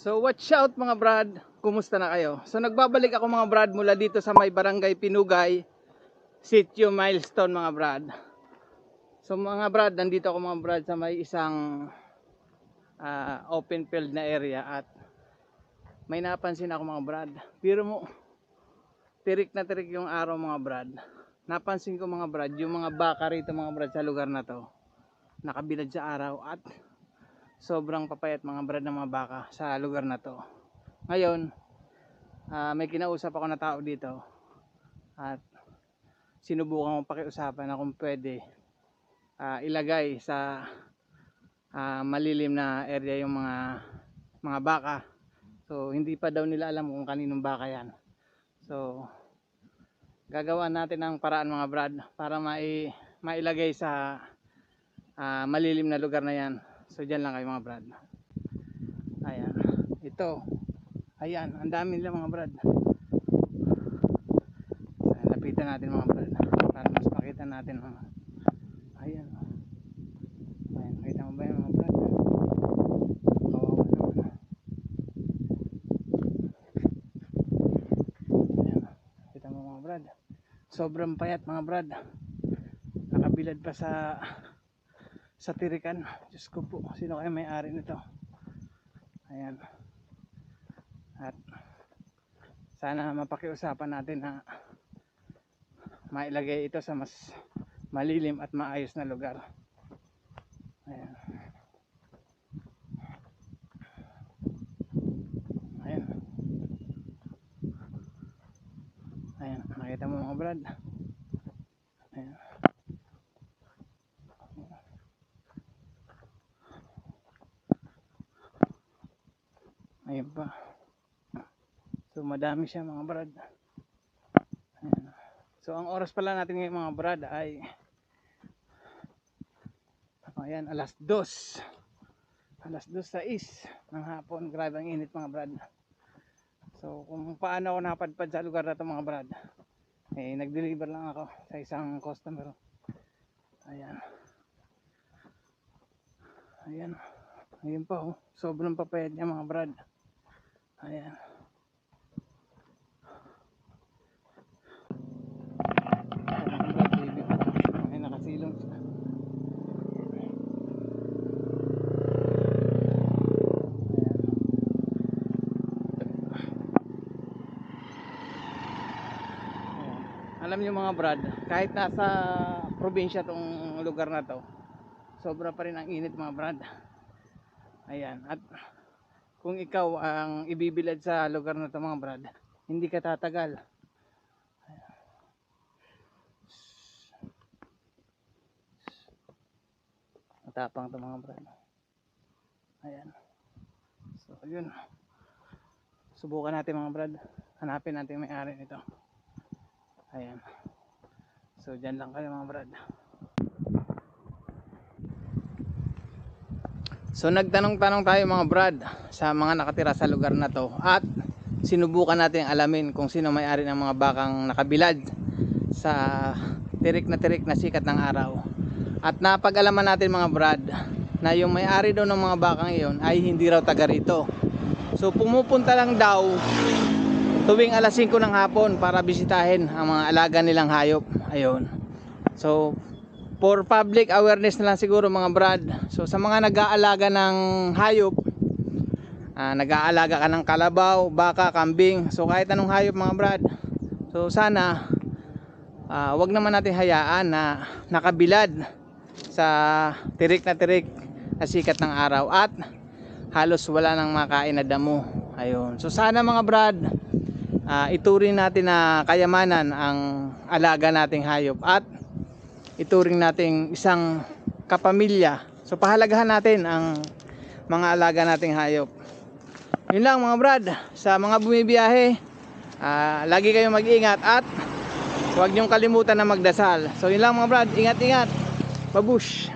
So watch out mga brad, kumusta na kayo? So nagbabalik ako mga brad mula dito sa may barangay Pinugay, Sitio Milestone mga brad. So mga brad, nandito ako mga brad sa may isang ah, open field na area at may napansin ako mga brad. Pero mo, tirik na tirik yung araw mga brad. Napansin ko mga brad, yung mga baka rito mga brad sa lugar na to. Nakabilad sa araw at sobrang papayat mga brad ng mga baka sa lugar na to. Ngayon, ah, may kinausap ako na tao dito at sinubukan kong pakiusapan na kung pwede ah, ilagay sa ah, malilim na area yung mga mga baka. So hindi pa daw nila alam kung kaninong baka yan. So gagawa natin ng paraan mga brad para mai mailagay sa ah, malilim na lugar na yan. So dyan lang kayo mga brad. Ayan. Ito. Ayan. Ang dami nila mga brad. Ayan, lapitan natin mga brad. Para mas makita natin mga. Ayan. Ayan. Makita mo ba yan mga brad? Sobrang payat mga brad. Nakabilad pa sa sa tirikan. Diyos ko po, sino kaya may-ari nito? Ayan. At sana mapakiusapan natin na mailagay ito sa mas malilim at maayos na lugar. Ayan. Ayan. Ayan, nakita mo mga brad. Ayan. Pa. So madami siya mga brad. Ayan. So ang oras pala natin ngayon mga brad ay Ayan, alas dos. Alas dos sa is ng hapon. Grabe ang init mga brad. So kung paano ako napadpad sa lugar na to mga brad. Eh nag-deliver lang ako sa isang customer. Ayan. Ayan. Ayun pa oh. Sobrang papayad niya mga brad. Ayan. Alam niyo mga brad, kahit nasa probinsya tong lugar na to, sobra pa rin ang init mga brad. Ayan. At kung ikaw ang ibibilad sa lugar na to mga brad, hindi ka tatagal. Matapang to mga brad. Ayan. So, yun. Subukan natin mga brad. Hanapin natin yung may-ari nito. Ayan. So, dyan lang kayo mga brad. So nagtanong-tanong tayo mga brad sa mga nakatira sa lugar na to at sinubukan natin alamin kung sino may-ari ng mga bakang nakabilad sa tirik na tirik na sikat ng araw. At napag-alaman natin mga brad na yung may-ari daw ng mga bakang iyon ay hindi raw taga rito. So pumupunta lang daw tuwing alas 5 ng hapon para bisitahin ang mga alaga nilang hayop. Ayun. So for public awareness na lang siguro mga brad. So sa mga nag-aalaga ng hayop, ah, nag-aalaga ka ng kalabaw, baka, kambing, so kahit anong hayop mga brad. So sana ah, wag naman natin hayaan na nakabilad sa tirik na tirik na sikat ng araw at halos wala nang makain na damo. Ayun. So sana mga brad, ah, ituring natin na kayamanan ang alaga nating hayop at ituring nating isang kapamilya. So pahalagahan natin ang mga alaga nating hayop. Yun lang mga brad, sa mga bumibiyahe, ah, lagi kayong mag-ingat at huwag niyong kalimutan na magdasal. So yun lang mga brad, ingat-ingat. Babush!